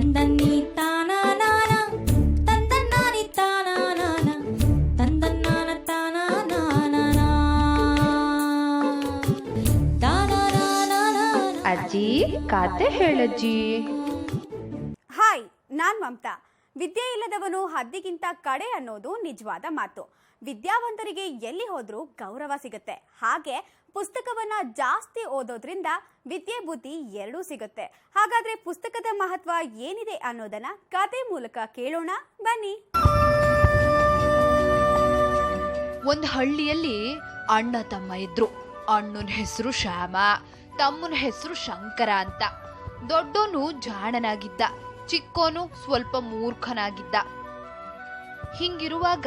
ತಂದನ್ನಿ ತಂದನ್ನಾನಿ ತಾನಾನಾನ ತಂದನ್ನಾನ ತಾನಾನಾನ ತಾನಾನಾನಾನ ಅಜ್ಜಿ ಕಾತೆ ಹೇಳಜ್ಜಿ. ಹಾಯ್ ನಾನ್ ಮಮತಾ. ವಿದ್ಯೆ ಇಲ್ಲದವನು ಹದ್ದಿಗಿಂತ ಕಡೆ ಅನ್ನೋದು ನಿಜವಾದ ಮಾತು. ವಿದ್ಯಾವಂತರಿಗೆ ಎಲ್ಲಿ ಹೋದ್ರೂ ಗೌರವ ಸಿಗುತ್ತೆ. ಹಾಗೆ ಪುಸ್ತಕವನ್ನ ಜಾಸ್ತಿ ಓದೋದ್ರಿಂದ ವಿದ್ಯೆ ಬುದ್ಧಿ ಎರಡೂ ಸಿಗುತ್ತೆ. ಹಾಗಾದ್ರೆ ಪುಸ್ತಕದ ಮಹತ್ವ ಏನಿದೆ ಅನ್ನೋದನ್ನ ಕತೆ ಮೂಲಕ ಕೇಳೋಣ. ಬನ್ನಿ. ಒಂದು ಹಳ್ಳಿಯಲ್ಲಿ ಅಣ್ಣ ತಮ್ಮ ಇದ್ರು. ಅಣ್ಣನ ಹೆಸರು ಶ್ಯಾಮ, ತಮ್ಮನ ಹೆಸರು ಶಂಕರ ಅಂತ. ದೊಡ್ಡೋನು ಜಾಣನಾಗಿದ್ದ, ಚಿಕ್ಕೋನು ಸ್ವಲ್ಪ ಮೂರ್ಖನಾಗಿದ್ದ. ಹಿಂಗಿರುವಾಗ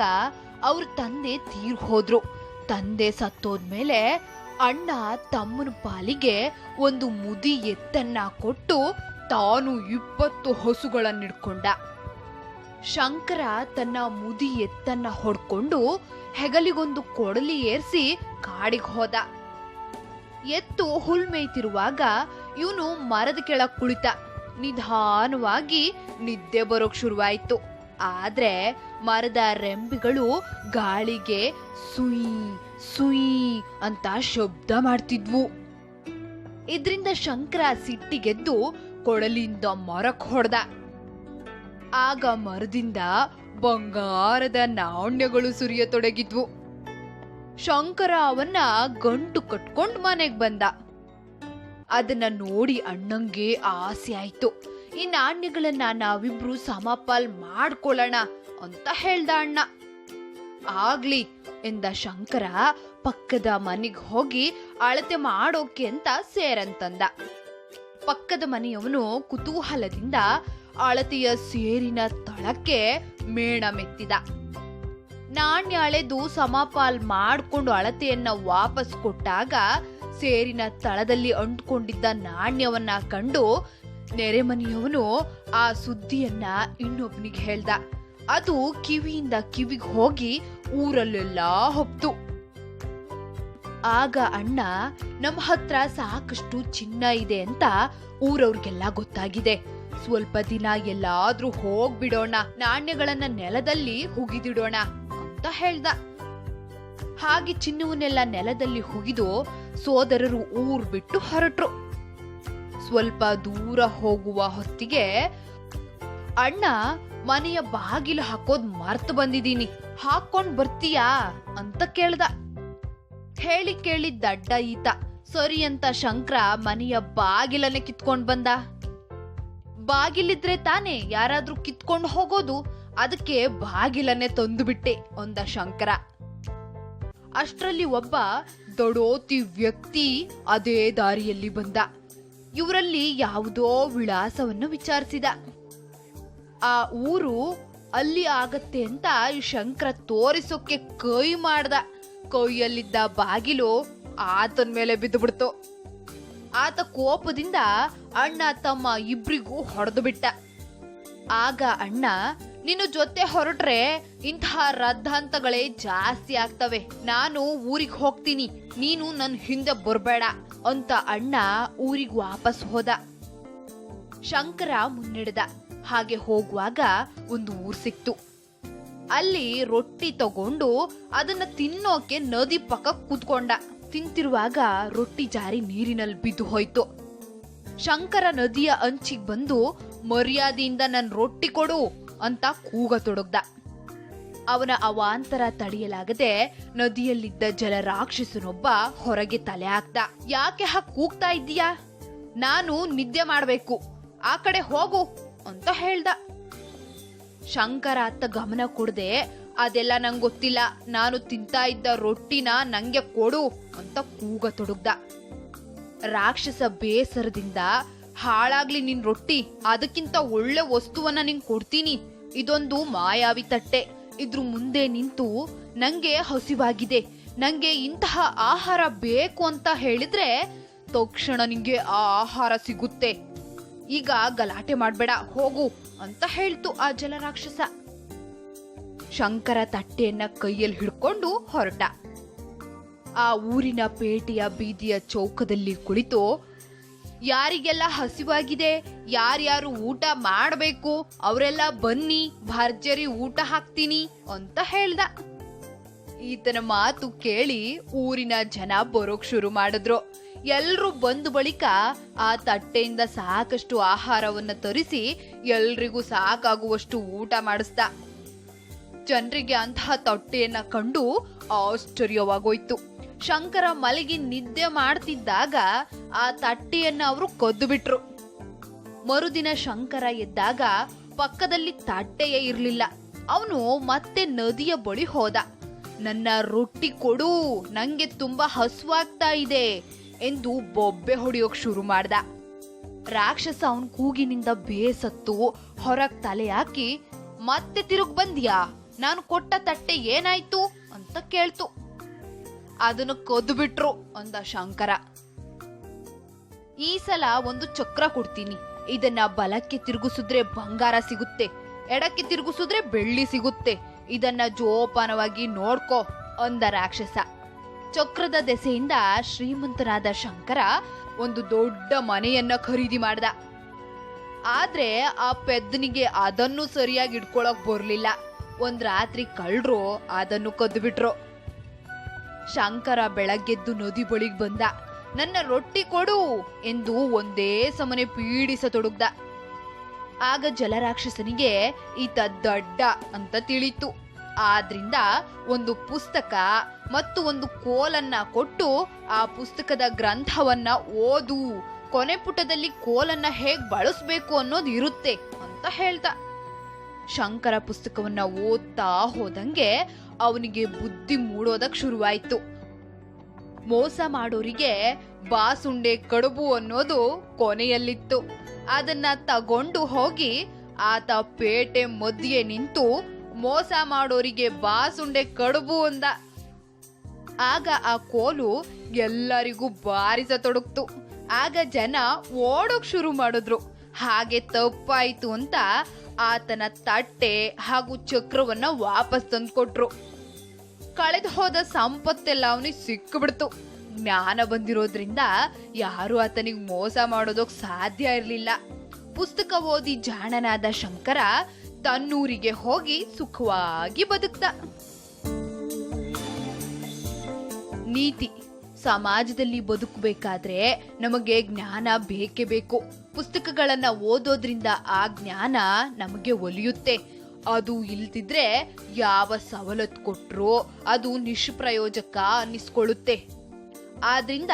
ಅವ್ರ ತಂದೆ ತೀರ್ ಹೋದ್ರು. ತಂದೆ ಸತ್ತೋದ್ಮೇಲೆ ಅಣ್ಣ ತಮ್ಮನ ಪಾಲಿಗೆ ಒಂದು ಮುದಿ ಎತ್ತನ್ನ ಕೊಟ್ಟು ತಾನು ಇಪ್ಪತ್ತು ಹಸುಗಳನ್ನಿಡ್ಕೊಂಡ. ಶಂಕರ ತನ್ನ ಮುದಿ ಎತ್ತನ್ನ ಹೊಡ್ಕೊಂಡು ಹೆಗಲಿಗೊಂದು ಕೊಡಲಿ ಏರ್ಸಿ ಕಾಡಿಗೆ ಹೋದ. ಎತ್ತು ಹುಲ್ ಮೇಯ್ತಿರುವಾಗ ಇವನು ಮರದ ಕೆಳಗ್ ಕುಳಿತ. ನಿಧಾನವಾಗಿ ನಿದ್ದೆ ಬರೋಕ್ ಶುರುವಾಯಿತು. ಆದ್ರೆ ಮರದ ರೆಂಬಿಗಳು ಗಾಳಿಗೆ ಸುಯ್ ಸುಯ್ ಅಂತ ಶಬ್ದ ಮಾಡ್ತಿದ್ವು. ಇದ್ರಿಂದ ಶಂಕರ ಸಿಟ್ಟಿಗೆದ್ದು ಕೊಡಲಿಯಿಂದ ಮರಕ್ ಹೊಡೆದ. ಆಗ ಮರದಿಂದ ಬಂಗಾರದ ನಾಣ್ಯಗಳು ಸುರಿಯತೊಡಗಿದ್ವು. ಶಂಕರ ಅವನ್ನ ಗಂಟು ಕಟ್ಕೊಂಡು ಮನೆಗೆ ಬಂದ. ಅದನ್ನ ನೋಡಿ ಅಣ್ಣಂಗೆ ಆಸೆ ಆಯ್ತು. ಈ ನಾಣ್ಯಗಳನ್ನ ನಾವಿಬ್ರು ಸಮಪಾಲ್ ಮಾಡ್ಕೊಳ್ಳೋಣ ಅಂತ ಹೇಳ್ದ ಅಣ್ಣ. ಆಗ್ಲಿ ಎಂದ ಶಂಕರ ಪಕ್ಕದ ಮನೆಗೆ ಹೋಗಿ ಅಳತೆ ಮಾಡೋಕೆ ಅಂತ ಸೇರಂತಂದ. ಪಕ್ಕದ ಮನೆಯವನು ಕುತೂಹಲದಿಂದ ಅಳತೆಯ ಸೇರಿನ ತಳಕ್ಕೆ ಮೇಣ ಮೆತ್ತಿದ. ನಾಣ್ಯ ಅಳೆದು ಸಮಪಾಲ್ ಮಾಡ್ಕೊಂಡು ಅಳತೆಯನ್ನ ವಾಪಸ್ ಕೊಟ್ಟಾಗ ಸೇರಿನ ತಳದಲ್ಲಿ ಅಂಟ್ಕೊಂಡಿದ್ದ ನಾಣ್ಯವನ್ನ ಕಂಡು ನೆರೆಮನೆಯವನು ಆ ಸುದ್ದಿಯನ್ನ ಇನ್ನೊಬ್ಬನಿಗೆ ಹೇಳ್ದ. ಅದು ಕಿವಿಯಿಂದ ಕಿವಿಗೆ ಹೋಗಿ ಊರಲ್ಲೆಲ್ಲ ಹೊಪ್ತು ಆಗ ಅಣ್ಣ ನಮ್ಮ ಹತ್ರ ಸಾಕಷ್ಟು ಚಿನ್ನ ಇದೆ ಅಂತ ಊರವ್ರಿಗೆಲ್ಲ ಗೊತ್ತಾಗಿದೆ. ಸ್ವಲ್ಪ ದಿನ ಎಲ್ಲಾದ್ರೂ ಹೋಗ್ಬಿಡೋಣ. ನಾಣ್ಯಗಳನ್ನ ನೆಲದಲ್ಲಿ ಹುಗಿದಿಡೋಣ ಅಂತ ಹೇಳ್ದ. ಹಾಗೆ ಚಿನ್ನವನ್ನೆಲ್ಲ ನೆಲದಲ್ಲಿ ಹುಗಿದು ಸೋದರರು ಊರ್ ಬಿಟ್ಟು ಹೊರಟ್ರು. ಸ್ವಲ್ಪ ದೂರ ಹೋಗುವ ಹೊತ್ತಿಗೆ ಅಣ್ಣ ಮನೆಯ ಬಾಗಿಲು ಹಾಕೋದ್ ಮರ್ತು ಬಂದಿದ್ದೀನಿ ಹಾಕೊಂಡ್ ಬರ್ತೀಯಾ? ಅಂತ ಕೇಳ್ದ. ಹೇಳಿ ಕೇಳಿ ದಡ್ಡ ಈತ. ಸರಿ ಅಂತ ಶಂಕರ ಮನೆಯ ಬಾಗಿಲನ್ನೇ ಕಿತ್ಕೊಂಡ್ ಬಂದ. ಬಾಗಿಲಿದ್ರೆ ತಾನೇ ಯಾರಾದ್ರೂ ಕಿತ್ಕೊಂಡು ಹೋಗೋದು? ಅದಕ್ಕೆ ಬಾಗಿಲನ್ನೇ ತಂದು ಬಿಟ್ಟೆ ಒಂದ ಶಂಕರ. ಅಷ್ಟರಲ್ಲಿ ಒಬ್ಬ ದೊಡೋತಿ ವ್ಯಕ್ತಿ ಅದೇ ದಾರಿಯಲ್ಲಿ ಬಂದ. ಇವರಲ್ಲಿ ಯಾವುದೋ ವಿಳಾಸವನ್ನು ವಿಚಾರಿಸಿದ. ಆ ಊರು ಅಲ್ಲಿ ಆಗತ್ತೆ ಅಂತ ಈ ಶಂಕರ ತೋರಿಸೋಕೆ ಕೈ ಮಾಡ್ದ. ಕೈಯಲ್ಲಿದ್ದ ಬಾಗಿಲು ಆತನ ಮೇಲೆ ಬಿದ್ದು ಬಿಡ್ತು. ಆತ ಕೋಪದಿಂದ ಅಣ್ಣ ತಮ್ಮ ಇಬ್ರಿಗೂ ಹೊಡೆದು ಬಿಟ್ಟ. ಆಗ ಅಣ್ಣ, ನಿನ್ನ ಜೊತೆ ಹೊರಟ್ರೆ ಇಂತಹ ರದ್ದಾಂತಗಳೇ ಜಾಸ್ತಿ ಆಗ್ತವೆ. ನಾನು ಊರಿಗೆ ಹೋಗ್ತೀನಿ. ನೀನು ನನ್ನ ಹಿಂದೆ ಬರಬೇಡ ಅಂತ ಅಣ್ಣ ಊರಿಗೆ ವಾಪಸ್ ಹೋದ. ಶಂಕರ ಮುನ್ನಡೆದ. ಹಾಗೆ ಹೋಗುವಾಗ ಒಂದು ಊರು ಸಿಕ್ತು. ಅಲ್ಲಿ ರೊಟ್ಟಿ ತಗೊಂಡು ಅದನ್ನ ತಿನ್ನೋಕೆ ನದಿ ಪಕ್ಕ ಕೂತ್ಕೊಂಡ. ತಿಂತಿರುವಾಗ ರೊಟ್ಟಿ ಜಾರಿ ನೀರಿನಲ್ಲಿ ಬಿದ್ದು ಹೋಯ್ತು. ಶಂಕರ ನದಿಯ ಅಂಚಿಗೆ ಬಂದು, ಮರ್ಯಾದೆಯಿಂದ ನನ್ನ ರೊಟ್ಟಿ ಕೊಡು ಅಂತ ಕೂಗ ತೊಡಗ್ದ. ಅವನ ಅವಾಂತರ ತಡೆಯಲಾಗದೆ ನದಿಯಲ್ಲಿದ್ದ ಜಲರಾಕ್ಷಸನೊಬ್ಬ ಹೊರಗೆ ತಲೆ ಹಾಕ್ದ. ಯಾಕೆ ಹಾಕ್ ಕೂಗ್ತಾ ಇದ್ದೀಯಾ? ನಾನು ನಿದ್ದೆ ಮಾಡಬೇಕು. ಆ ಕಡೆ ಹೋಗು. ಅಂತ ಹೇಳ್ದ. ಶಂಕರ ಅತ್ತ ಗಮನ ಕೊಡದೆ, ಅದೆಲ್ಲ ನಂಗೆ ಗೊತ್ತಿಲ್ಲ. ನಾನು ತಿಂತಾ ಇದ್ದ ರೊಟ್ಟಿನ ನಂಗೆ ಕೊಡು ಅಂತ ಕೂಗ ತೊಡಗ್ದ. ರಾಕ್ಷಸ ಬೇಸರದಿಂದ, ಹಾಳಾಗ್ಲಿ ನಿನ್ ರೊಟ್ಟಿ, ಅದಕ್ಕಿಂತ ಒಳ್ಳೆ ವಸ್ತುವನ್ನ ನಿಂಗೆ ಕೊಡ್ತೀನಿ. ಇದೊಂದು ಮಾಯಾವಿ ತಟ್ಟೆ. ಇದ್ರ ಮುಂದೆ ನಿಂತು ನಂಗೆ ಹಸಿವಾಗಿದೆ. ನಂಗೆ ಇಂತಹ ಆಹಾರ ಬೇಕು ಅಂತ ಹೇಳಿದ್ರೆ, ತಕ್ಷಣ ನಿಂಗೆ ಆ ಆಹಾರ ಸಿಗುತ್ತೆ. ಈಗ ಗಲಾಟೆ ಮಾಡ್ಬೇಡ, ಹೋಗು ಅಂತ ಹೇಳ್ತು ಆ ಜಲರಾಕ್ಷಸ. ಶಂಕರ ತಟ್ಟೆಯನ್ನ ಕೈಯಲ್ಲಿ ಹಿಡ್ಕೊಂಡು ಹೊರಟ. ಆ ಊರಿನ ಪೇಟೆಯ ಬೀದಿಯ ಚೌಕದಲ್ಲಿ ಕುಳಿತು, ಯಾರಿಗೆಲ್ಲ ಹಸಿವಾಗಿದೆ, ಯಾರ್ಯಾರು ಊಟ ಮಾಡಬೇಕು, ಅವರೆಲ್ಲ ಬನ್ನಿ, ಭರ್ಜರಿ ಊಟ ಹಾಕ್ತೀನಿ ಅಂತ ಹೇಳ್ದ. ಈತನ ಮಾತು ಕೇಳಿ ಊರಿನ ಜನ ಬರೋಕ್ ಶುರು ಮಾಡಿದ್ರು. ಎಲ್ರೂ ಬಂದ ಬಳಿಕ ಆ ತಟ್ಟೆಯಿಂದ ಸಾಕಷ್ಟು ಆಹಾರವನ್ನ ತರಿಸಿ ಎಲ್ರಿಗೂ ಸಾಕಾಗುವಷ್ಟು ಊಟ ಮಾಡಿಸ್ದ. ಜನರಿಗೆ ಅಂತಹ ತಟ್ಟೆಯನ್ನ ಕಂಡು ಆಶ್ಚರ್ಯವಾಗೋಯ್ತು. ಶಂಕರ ಮಲಗಿ ನಿದ್ದೆ ಮಾಡ್ತಿದ್ದಾಗ ಆ ತಟ್ಟೆಯನ್ನ ಅವರು ಕದ್ದು ಬಿಟ್ರು ಮರುದಿನ ಶಂಕರ ಎದ್ದಾಗ ಪಕ್ಕದಲ್ಲಿ ತಟ್ಟೆಯೇ ಇರಲಿಲ್ಲ. ಅವನು ಮತ್ತೆ ನದಿಯ ಬಳಿ ಹೋದ. ನನ್ನ ರೊಟ್ಟಿ ಕೊಡು, ನಂಗೆ ತುಂಬಾ ಹಸುವಾಗ್ತಾ ಇದೆ. ಎಂದು ಬೊಬ್ಬೆ ಹೊಡೆಯೋಕ್ ಶುರು ಮಾಡ್ದ. ರಾಕ್ಷಸ ಅವನ್ ಕೂಗಿನಿಂದ ಬೇಸತ್ತು, ಹೊರಗ್ ತಲೆ ಹಾಕಿ, ಮತ್ತೆ ತಿರುಗ್ ಬಂದ್ಯಾ? ನಾನು ಕೊಟ್ಟ ತಟ್ಟೆ ಏನಾಯ್ತು? ಅಂತ ಕೇಳ್ತು. ಅದನ್ನು ಕದ್ದು ಬಿಟ್ರು ಅಂದ ಶಂಕರ. ಈ ಸಲ ಒಂದು ಚಕ್ರ ಕೊಡ್ತೀನಿ. ಇದನ್ನ ಬಲಕ್ಕೆ ತಿರುಗಿಸಿದ್ರೆ ಬಂಗಾರ ಸಿಗುತ್ತೆ, ಎಡಕ್ಕೆ ತಿರುಗಿಸಿದ್ರೆ ಬೆಳ್ಳಿ ಸಿಗುತ್ತೆ. ಇದನ್ನ ಜೋಪಾನವಾಗಿ ನೋಡ್ಕೋ ಅಂದ ರಾಕ್ಷಸ. ಚಕ್ರದ ದೆಸೆಯಿಂದ ಶ್ರೀಮಂತನಾದ ಶಂಕರ ಒಂದು ದೊಡ್ಡ ಮನೆಯನ್ನ ಖರೀದಿ ಮಾಡ್ದ. ಆದ್ರೆ ಆ ಪೆದ್ದನಿಗೆ ಅದನ್ನು ಸರಿಯಾಗಿ ಇಟ್ಕೊಳಕ್ ಬರ್ಲಿಲ್ಲ. ಒಂದ್ ರಾತ್ರಿ ಕಳ್ರು, ಅದನ್ನು ಕದ್ದು ಬಿಟ್ರು ಶಂಕರ ಬೆಳಗ್ಗೆದ್ದು ನದಿ ಬಳಿಗೆ ಬಂದ. ನನ್ನ ರೊಟ್ಟಿ ಕೊಡು ಎಂದು ಒಂದೇ ಸಮನೆ ಪೀಡಿಸತೊಡಗ್ದ. ಆಗ ಜಲರಾಕ್ಷಸನಿಗೆ, ಈತ ದಡ್ಡ ಅಂತ ತಿಳಿತು ಆದ್ರಿಂದ ಒಂದು ಪುಸ್ತಕ ಮತ್ತು ಒಂದು ಕೋಲನ್ನ ಕೊಟ್ಟು ಆ ಪುಸ್ತಕದ ಗ್ರಂಥವನ್ನ ಓದು. ಕೊನೆ ಪುಟದಲ್ಲಿ ಕೋಲನ್ನ ಹೇಗ್ ಬಳಸ್ಬೇಕು ಅನ್ನೋದು ಇರುತ್ತೆ ಅಂತ ಹೇಳ್ದ. ಶಂಕರ ಪುಸ್ತಕವನ್ನ ಓದ್ತಾ ಹೋದಂಗೆ ಅವನಿಗೆ ಬುದ್ಧಿ ಮೂಡೋದಕ್ ಶುರುವಾಯ್ತು. ಮೋಸ ಮಾಡೋರಿಗೆ ಬಾಸುಂಡೆ ಕಡುಬು ಅನ್ನೋದು ಕೊನೆಯಲ್ಲಿತ್ತು. ಅದನ್ನ ತಗೊಂಡು ಹೋಗಿ ಆತ ಪೇಟೆ ಮಧ್ಯೆ ನಿಂತು ಮೋಸ ಮಾಡೋರಿಗೆ ಬಾಸುಂಡೆ ಕಡುಬು ಅಂದ. ಆಗ ಆ ಕೋಲು ಎಲ್ಲರಿಗೂ ಬಾರಿಸತೊಡಗ್ತು. ಆಗ ಜನ ಓಡೋಕ್ ಶುರು ಮಾಡಿದ್ರು. ಹಾಗೆ ತಪ್ಪಾಯ್ತು ಅಂತ ಆತನ ತಟ್ಟೆ ಹಾಗೂ ಚಕ್ರವನ್ನ ವಾಪಸ್ ತಂದ್ಕೊಟ್ರು. ಕಳೆದು ಹೋದ ಸಂಪತ್ತೆಲ್ಲ ಅವನಿಗೆ ಸಿಕ್ಕಿಬಿಡ್ತು ಜ್ಞಾನ ಬಂದಿರೋದ್ರಿಂದ ಯಾರು ಆತನಿಗೆ ಮೋಸ ಮಾಡೋದಕ್ಕೆ ಸಾಧ್ಯ ಇರಲಿಲ್ಲ. ಪುಸ್ತಕ ಓದಿ ಜಾಣನಾದ ಶಂಕರ ತನ್ನೂರಿಗೆ ಹೋಗಿ ಸುಖವಾಗಿ ಬದುಕ್ತ. ನೀತಿ, ಸಮಾಜದಲ್ಲಿ ಬದುಕಬೇಕಾದ್ರೆ ನಮಗೆ ಜ್ಞಾನ ಬೇಕೇ ಬೇಕು. ಪುಸ್ತಕಗಳನ್ನ ಓದೋದ್ರಿಂದ ಆ ಜ್ಞಾನ ನಮಗೆ ಒಲಿಯುತ್ತೆ. ಅದು ಇಲ್ದಿದ್ರೆ ಯಾವ ಸವಲತ್ತು ಕೊಟ್ರು ಅದು ನಿಷ್ಪ್ರಯೋಜಕ ಅನ್ನಿಸ್ಕೊಳ್ಳುತ್ತೆ. ಆದ್ರಿಂದ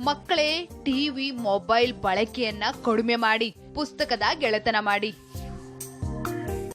ಮಕ್ಕಳೇ ಟಿವಿ ಮೊಬೈಲ್ ಬಳಕೆಯನ್ನ ಕಡಿಮೆ ಮಾಡಿ, ಪುಸ್ತಕದ ಗೆಳೆತನ ಮಾಡಿ.